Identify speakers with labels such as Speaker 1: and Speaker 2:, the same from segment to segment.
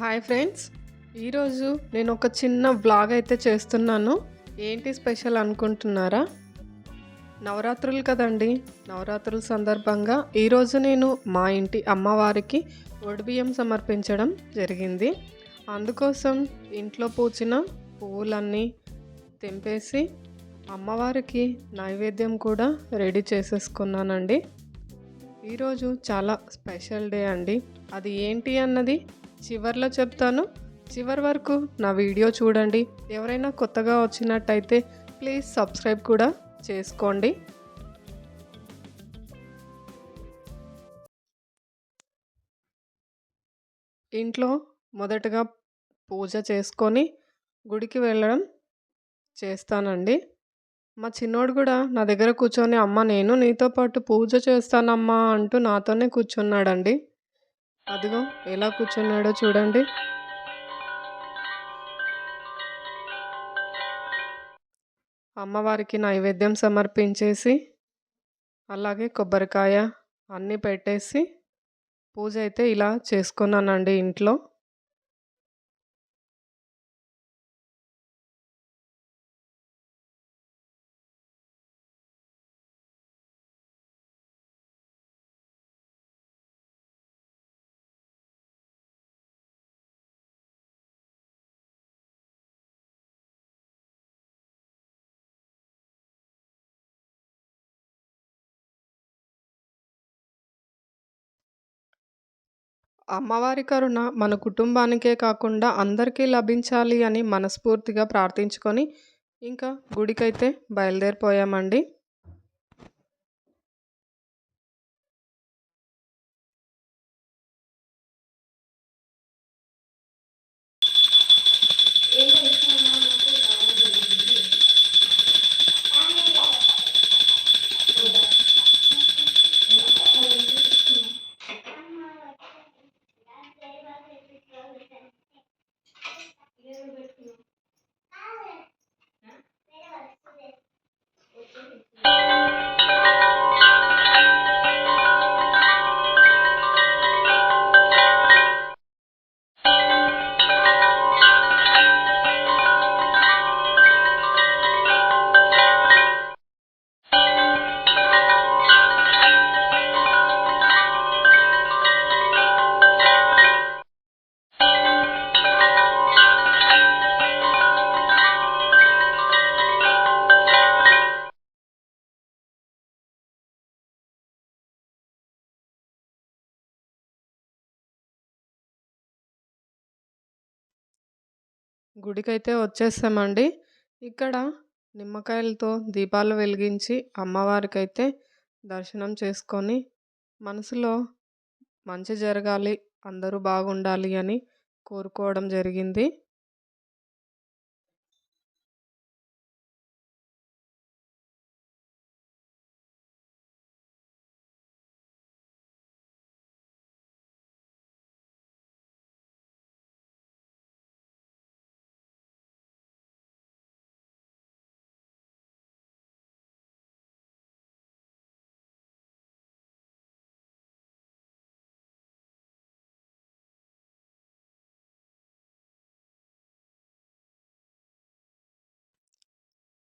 Speaker 1: Hi friends ఈరోజు నేను ఒక చిన్న బ్లాగ్ అయితే చేస్తున్నాను. ఏంటి స్పెషల్ అనుకుంటున్నారా? నవరాత్రులు కదండి. నవరాత్రుల సందర్భంగా ఈరోజు నేను మా ఇంటి అమ్మవారికి ఒడిబియ్యం సమర్పించడం జరిగింది. అందుకోసం ఇంట్లో పూచిన పువ్వులన్నీ తెంపేసి అమ్మవారికి నైవేద్యం కూడా రెడీ చేసేసుకున్నానండి. ఈరోజు చాలా స్పెషల్ డే అండి. అది ఏంటి అన్నది చివర్లో చెప్తాను. చివరి వరకు నా వీడియో చూడండి. ఎవరైనా కొత్తగా వచ్చినట్టయితే ప్లీజ్ సబ్స్క్రైబ్ కూడా చేసుకోండి. ఇంట్లో మొదటగా పూజ చేసుకొని గుడికి వెళ్ళడం చేస్తానండి. మా చిన్నోడు కూడా నా దగ్గర కూర్చొని అమ్మ నేను నీతో పాటు పూజ చేస్తానమ్మా అంటూ నాతోనే కూర్చున్నాడండి. అదిగో ఎలా కూర్చున్నాడో చూడండి. అమ్మవారికి నైవేద్యం సమర్పించేసి అలాగే కొబ్బరికాయ అన్నీ పెట్టేసి పూజ అయితే ఇలా చేసుకున్నానండి ఇంట్లో. అమ్మవారి కరుణ మన కుటుంబానికే కాకుండా అందరికీ లభించాలి అని మనస్ఫూర్తిగా ప్రార్థించుకొని ఇంకా గుడికైతే బయలుదేరిపోయామండి. గుడికైతే వచ్చేసామండి. ఇక్కడ నిమ్మకాయలతో దీపాలు వెలిగించి అమ్మవారికైతే దర్శనం చేసుకొని మనసులో మంచి జరగాలి అందరూ బాగుండాలి అని కోరుకోవడం జరిగింది.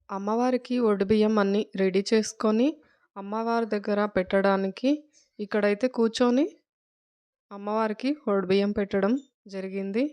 Speaker 1: అమ్మవారికి బియ్యం అన్నీ రెడీ చేసుకొని అమ్మవారి దగ్గర పెట్టడానికి ఇక్కడైతే కూర్చొని అమ్మవారికి బియ్యం పెట్టడం జరిగింది.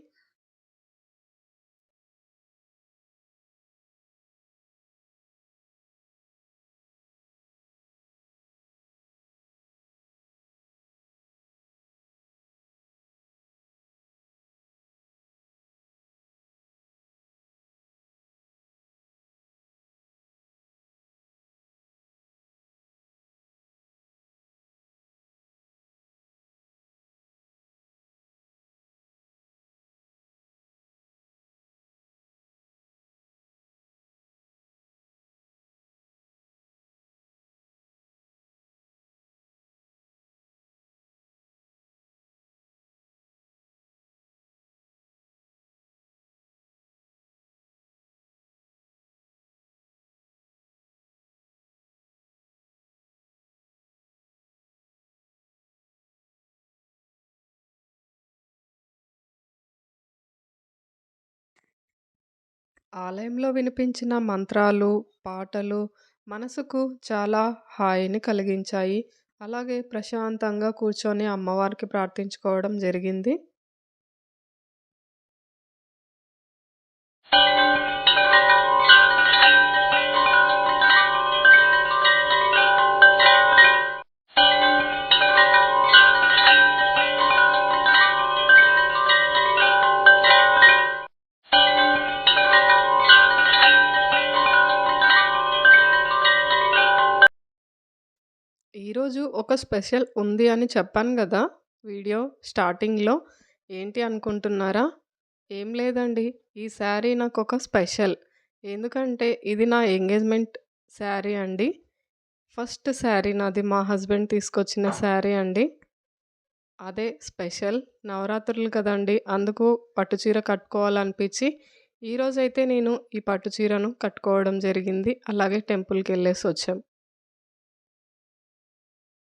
Speaker 1: ఆలయంలో వినిపించిన మంత్రాలు, పాటలు మనసుకు చాలా హాయిని కలిగించాయి. అలాగే ప్రశాంతంగా కూర్చొని అమ్మవారికి ప్రార్థించుకోవడం జరిగింది. ఈరోజు ఒక స్పెషల్ ఉంది అని చెప్పాను కదా వీడియో స్టార్టింగ్‌లో. ఏంటి అనుకుంటున్నారా? ఏం లేదండి. ఈ శారీ నాకు ఒక స్పెషల్. ఎందుకంటే ఇది నా ఎంగేజ్‌మెంట్ శారీ అండి. ఫస్ట్ శారీ నాది మా హస్బెండ్ తీసుకొచ్చిన శారీ అండి. అదే స్పెషల్. నవరాత్రులు కదండీ! అందుకు పట్టు చీర కట్టుకోవాలనిపించి ఈరోజైతే నేను ఈ పట్టు చీరను కట్టుకోవడం జరిగింది. అలాగే టెంపుల్కి వెళ్ళేసి వచ్చాం